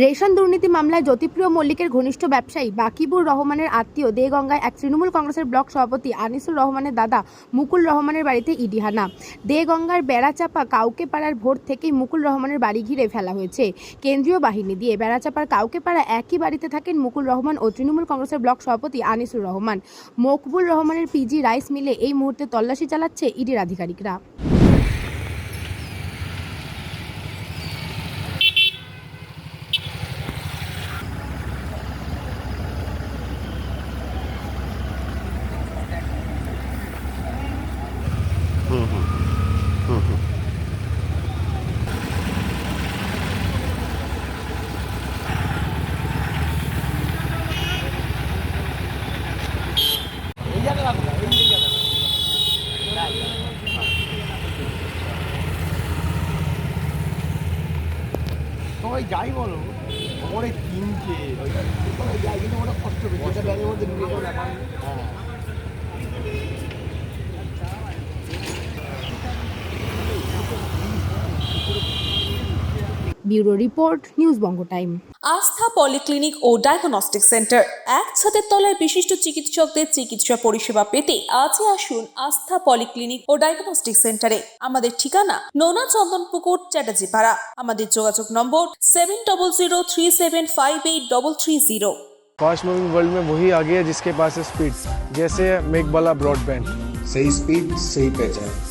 Ration দুর্নীতি মামলায় জ্যোতিপ্রিয় মল্লিকের ঘনিষ্ঠ ব্যবসায়ী বাকিবুর রহমানের আত্মীয় দেগঙ্গায় এক তৃণমূল কংগ্রেসের ব্লক সভাপতি আনিসুর রহমানের দাদা মুকুল রহমানের বাড়িতে ইডি হানা। দেগঙ্গার বেড়াচাপা কাউকে পাড়ার ভোর থেকেই মুকুল রহমানের বাড়ি ঘিরে ফেলা হয়েছে। কেন্দ্রীয় বাহিনী দিয়ে বেড়াচাপার কাউকে পাড়া একই বাড়িতে থাকেন মুকুল রহমান ও তৃণমূল কংগ্রেসের ব্লক সভাপতি আনিসুর রহমান। মকবুল রহমানের পিজি রাইস মিলে এই মুহূর্তে তল্লাশি চালাচ্ছে ইডির আধিকারিকরা। সবাই যাই বলো ওরে কিনছে ওই যাই কিন্তু ওটা কষ্ট পেয়েছে ব্যাগের মধ্যে ঢুকে ব্যাপার হ্যাঁ। bureau report news Banga time Astha polyclinic ও ডায়াগনস্টিক সেন্টার এক ছাদের তলায় বিশিষ্ট চিকিৎসকদের চিকিৎসা পরিষেবা পেতে আজই আসুন আস্থা পলিক্লিনিক ও ডায়াগনস্টিক সেন্টারে আমাদের ঠিকানা নোনা চন্দনপুকুর চ্যাটার্জিপাড়া আমাদের যোগাযোগ number seven double zero three seven five eight double three zero fast moving world में वही आगे है जिसके पास है स्पीड जैसे मेक वाला ब्रॉडबैंड सही स्पीड सही पहचान